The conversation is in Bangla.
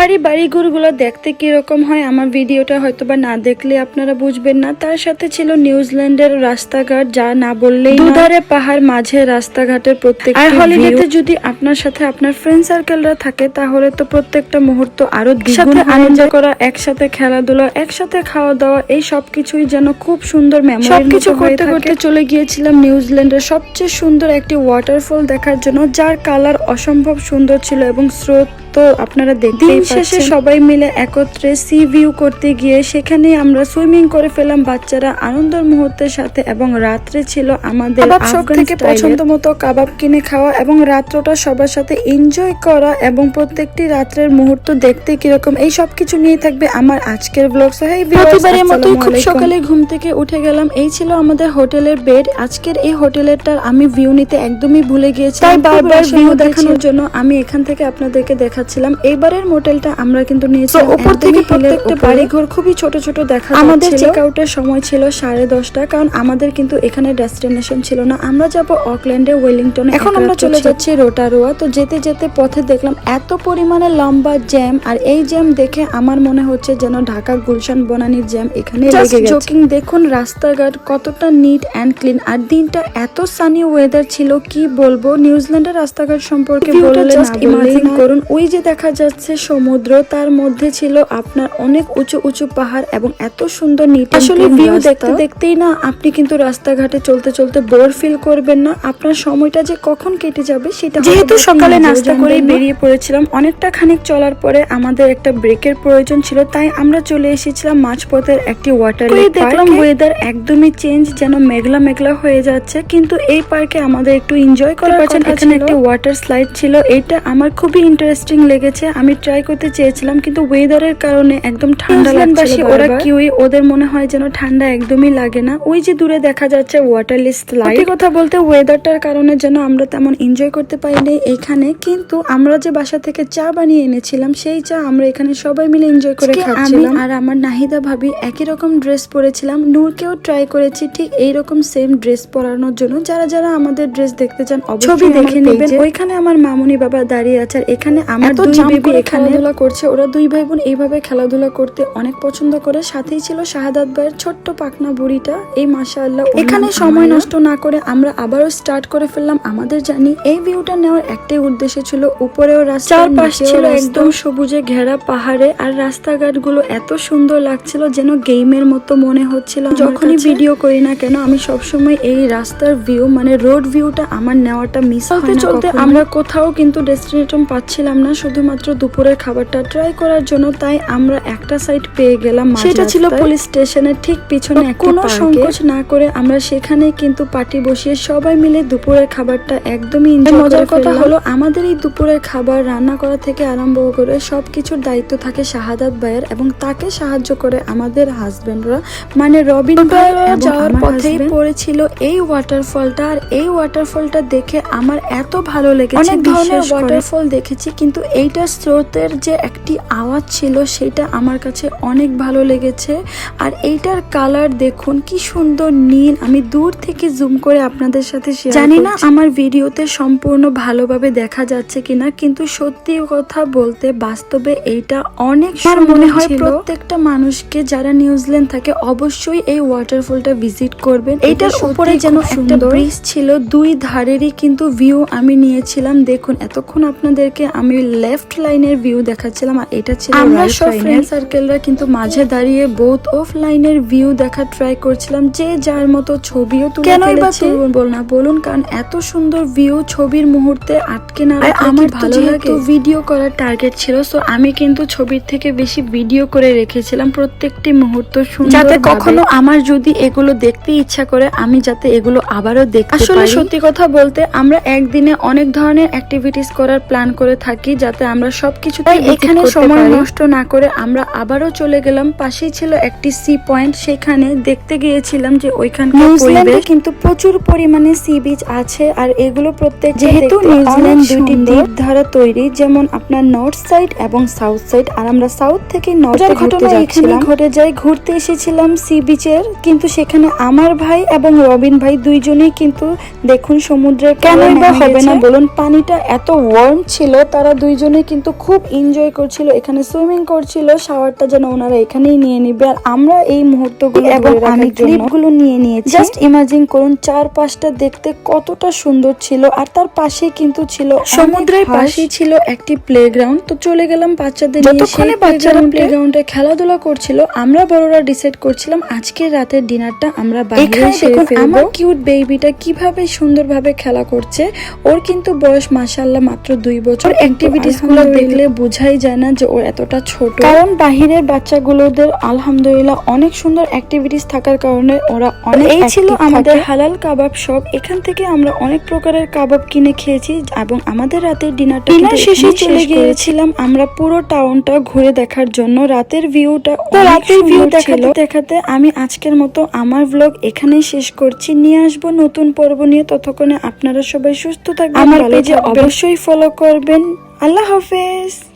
পাহাড়ি বাড়িঘরগুলো দেখতে কীরকম হয় আমার ভিডিওটা হয়তো বা না দেখলে আপনারা বুঝবেন না। তার সাথে ছিল নিউজিল্যান্ডের রাস্তাঘাট যা না বললেই দুধারে পাহাড় মাঝে রাস্তাঘাটের প্রত্যেক আর হলিডেতে যদি আপনার সাথে আপনার ফ্রেন্ড সার্কেলরা থাকে তাহলে তো প্রত্যেকটা মুহূর্ত আরও দ্বিগুণ আনন্দ করা একসাথে খেলাধুলা একসাথে খাওয়া দাওয়া এই সবকিছুই যেন খুব সুন্দর মেমোরি সবকিছু করতে করতে চলে গিয়েছিলাম নিউজিল্যান্ডের সবচেয়ে সুন্দর একটি ওয়াটারফল দেখার জন্য যার কালার অসম্ভব সুন্দর ছিল এবং স্রোত তো আপনারা দেখতেই শেষে সবাই মিলে একত্রে সি ভিউ করতে গিয়ে সেখানে আমরা সুইমিং করে ফেলাম বাচ্চারা আনন্দের মুহূর্তের সাথে এবং রাত্রে ছিল আমাদের সব থেকে পছন্দ মতো কাবাব কিনে খাওয়া এবং রাত্রটা সবার সাথে এনজয় করা এবং প্রত্যেকটি রাত্রের মুহূর্ত দেখতে কীরকম এই সব কিছু নিয়ে থাকবে আমার আজকের ব্লগ প্রতিবারের মতোই খুব সকালে ঘুম থেকে উঠে গেলাম। এই ছিল আমাদের হোটেলের বেড আজকের এই হোটেলেরটার আমি ভিউ নিতে একদমই ভুলে গিয়েছি তাই বারবার ভিউ দেখানোর জন্য আমি এখান থেকে আপনাদেরকে দেখাচ্ছিলাম। এইবারের মোটেলটা আমরা কিন্তু নিয়েছি উপর থেকে প্রত্যেকটা বাড়িঘর খুবই ছোট ছোট দেখা আমাদের চেক আউটের সময় ছিল সাড়ে দশটা কারণ আমাদের কিন্তু এখানে ডেস্টিনেশন ছিল না। আমরা যাব অকল্যান্ডে ওয়েলিংটন এখন আমরা চলে যাচ্ছি রোটারোয়া তো যেতে যেতে পথে দেখলাম এত পরিমাণে লম্বা জ্যাম আর এই জ্যাম দেখে আমার মনে হচ্ছে যেন ঢাকা গুলশান বনানীর জ্যাম এখানে লেগে গেছে। জোকিং দেখুন রাস্তাঘাট কতটা নিট অ্যান্ড ক্লিন আর দিনটা এত সানি ওয়েদার ছিল কি বলব? নিউজিল্যান্ডের রাস্তাঘাট সম্পর্কে বললে জাস্ট ইমাজিন করুন ওই যে দেখা যাচ্ছে সমুদ্র তার মধ্যে ছিল আপনার অনেক উঁচু উঁচু পাহাড় এবং এত সুন্দর নিট আসলে ভিউ দেখতে দেখতেই না আপনি কিন্তু রাস্তাঘাটে চলতে চলতে বোর ফিল করবেন না। আপনার সময়টা যে কখন কেটে যাবে সেটা যেহেতু সকালে নাস্তা করেই বেরিয়ে পড়েছিলাম অনেকটা খানিক চলার পরে আমাদের একটা ব্রেকের প্রয়োজন ছিল তাই আমরা চলে এসেছিলাম মাঝপথের একটি ওয়াটার দেখলাম ওয়েদার একদমই চেঞ্জ যেন মেঘলা মেঘলা হয়ে যাচ্ছে কিন্তু এই পার্কে আমাদের একটু এনজয় করার পারছেন এখানে একটি ওয়াটার স্লাইড ছিল এটা আমার খুবই ইন্টারেস্টিং লেগেছে। আমি ট্রাই করতে চেয়েছিলাম কিন্তু ওয়েদারের কারণে একদম ঠান্ডা লাগছিল ওরা কিউই ওদের মনে হয় যেন ঠান্ডা একদমই লাগে না। ওই যে দূরে দেখা যাচ্ছে ওয়াটারলি স্লাইড কথা বলতে ওয়েদারটার কারণে যেন আমরা তেমন এনজয় করতে পারিনি এখানে কিন্তু আমরা যে বাসা থেকে চা বানিয়ে এনেছিলাম সেই চা আমরা এখানে সবাই মিলে এনজয় করে খাচ্ছিলাম। আর আমার নাহিদা ভাবি একই রকম ড্রেস পরেছিলাম। নূরকেও ট্রাই করেছি ঠিক এইরকম সেম ড্রেস পরানোর জন্য। যারা যারা আমাদের ড্রেস দেখতে চান ছবি দেখে নেবেন। ওইখানে আমার মামুনি বাবা দাঁড়িয়ে আছে আর এখানে আমার দুই বেবি এখানে খেলাধুলা করছে। ওরা দুই ভাই বোন এইভাবে খেলাধুলা করতে অনেক পছন্দ করে। সাথেই ছিল শাহাদাত ভাইয়ের ছোট্ট পাকনা বুড়িটা। এই মাসা আল্লাহ এখানে সময় নষ্ট না করে আমরা আবারও স্টার্ট করে ফেললাম আমাদের জানি এই ভিউটা নেওয়ার একটাই উদ্দেশ্য ছিল উপরেও রাস্তা ছিল একদম সবুজে ঘেরা পাহাড়ে আর রাস্তাঘাটগুলো এত সুন্দর লাগছিল যেন গেমের মতো মনে হচ্ছিল যখনই ভিডিও করি না কেন আমি সবসময় এই রাস্তার ভিউ মানে রোড ভিউটা আমার নেওয়াটা মিস হতে চলতে আমরা কোথাও কিন্তু ডেস্টিনেশন পাচ্ছিলাম না শুধুমাত্র দুপুরের খাবারটা ট্রাই করার জন্য তাই আমরা একটা সাইড পেয়ে গেলাম সেটা ছিল পুলিশ স্টেশনের ঠিক পিছনে কোনো সংকোচ না করে আমরা সেখানে কিন্তু পার্টি বসিয়ে সবাই মিলে দুপুরের খাবারটা একদমই মজার কথা হলো আমাদের এই দুপুরের খাবার রান্না করা থেকে আরম্ভ করে সবকিছুর দায়িত্ব থাকে শাহাদাত ভাইয়ের এবং তাকে সাহায্য করে আমাদের হাজবেন্ডরা মানে রবিন যাওয়ার পথেই পড়েছিল এই ওয়াটারফলটা আর এই ওয়াটারফলটা দেখে আমার এত ভালো লেগেছে অনেক ধরনের ওয়াটারফল দেখেছি কিন্তু এইটার স্রোতের যে একটি আওয়াজ ছিল সেটা আমার কাছে অনেক ভালো লেগেছে। আর এইটার কালার দেখুন কি সুন্দর নীল। আমি দূর থেকে জুম করে আপনাদের সাথে জানি না আমার ভিডিওতে সম্পূর্ণ ভালোভাবে দেখা যাচ্ছে কিনা কিন্তু সত্যি কথা বলতে বাস্তবে এইটা অনেক মনে হয় প্রত্যেকটা মানুষকে যারা নিউজিল্যান্ড থাকে অবশ্যই এই ওয়াটারফলটা ভিজিট করবেন। এইটার উপরে যেন একটা ব্রিজ ছিল দুই ধারেরই কিন্তু ভিউ আমি নিয়েছিলাম। দেখুন এতক্ষণ আপনাদেরকে আমি লেফট লাইনের ভিউ দেখাচ্ছিলাম আর এটা ছিল আমরা সব ফ্রেন্ড সার্কেলরা কিন্তু মাঝে দাঁড়িয়ে বোথ অফ লাইনের ভিউ দেখা ট্রাই করছিলাম যে যার মতো ছবিও তুলে বা বল না বলুন কারণ এত সুন্দর ভিউ ছবির মুহূর্তে আটকে না আমার ভালো লাগে? ভিডিও করার টার্গেট ছিল সো আমি কিন্তু ছবির থেকে বেশি ভিডিও করে রেখেছিলাম প্রত্যেকটি মুহূর্ত সুন্দর যাতে কখনো আমার যদি এগুলো দেখতে ইচ্ছা করে আমি যাতে এগুলো আবারও দেখতে আসলে সত্যি কথা বলতে আমরা একদিনে অনেক ধরনের অ্যাক্টিভিটিস করার প্ল্যান করে থাকি যাতে আমরা সবকিছু এখানে সময় নষ্ট না করে আমরা আবারও চলে গেলাম। পাশেই ছিল একটি সি পয়েন্ট সেখানে দেখতে গিয়েছিলাম যে ওইখানকার পরিবেশ কিন্তু প্রচুর পরিমাণে সি বিচ আছে আর এগুলো প্রত্যেক যেহেতু নিউজিল্যান্ড দুটি দ্বীপ দ্বারা তৈরি যেমন আপনার নর্থ সাইড এবং সাউথ সাইড আর আমরা সাউথ থেকে নর্থ ঘটনা এখানে ঘটে যায়। ঘুরতে এসেছিলাম সি বিচের কিন্তু সেখানে আমার ভাই এবং রবিন ভাই দুইজনেই কিন্তু দেখুন সমুদ্রের কেনই বা হবে না বলুন পানিটা এত ওয়ার্ম ছিল তারা দুই দুইজনে কিন্তু খুব এনজয় করছিল এখানে সুইমিং করছিল শাওয়ারটা যেন ওনারা এখানেই নিয়ে নিবে। আর আমরা এই মুহূর্তগুলো এবং আমি ক্লিপগুলো নিয়ে নিয়েছি। জাস্ট ইমাজিন করুন চার পাশটা দেখতে কতটা সুন্দর ছিল আর তার পাশে কিন্তু ছিল সমুদ্রের পাশেই ছিল একটি প্লেগ্রাউন্ড তো চলে গেলাম বাচ্চাদের নিয়ে যতক্ষণে সেই বাচ্চারা প্লেগ্রাউন্ডে খেলাধুলা করছিল আমরা বড়রা ডিসাইড করছিলাম আজকে রাতের ডিনারটা আমরা বাইরে সেরে আমার কিউট বেবিটা কীভাবে সুন্দরভাবে খেলা করছে ওর কিন্তু বয়স মাসাল্লাহ মাত্র দুই বছর। অ্যাক্টিভিটিস গুলো দেখলে বোঝাই যায় না যে ও এতটা ছোট। কারণ বাহিরের বাচ্চাগুলোদের আলহামদুলিল্লাহ অনেক সুন্দর অ্যাক্টিভিটিস থাকার কারণে ওরা অনেক এই ছিল আমাদের হালাল কাবাব শপ এখান থেকে আমরা অনেক প্রকারের কাবাব কিনে খেয়েছি এবং আমাদের রাতের ডিনারটা Dinner শেষে চলে গিয়েছিলাম আমরা পুরো টাউনটা ঘুরে দেখার জন্য। রাতের ভিউটা তো রাতের ভিউ দেখাতে। দেখাতে আমি আজকের মতো আমার ব্লগ এখানেই শেষ করছি। নিয়ে আসব নতুন পর্ব নিয়ে। ততক্ষণে আপনারা সবাই সুস্থ থাকবেন আমার পেজে অবশ্যই ফলো করবেন। আল্লাহ হাফেজ।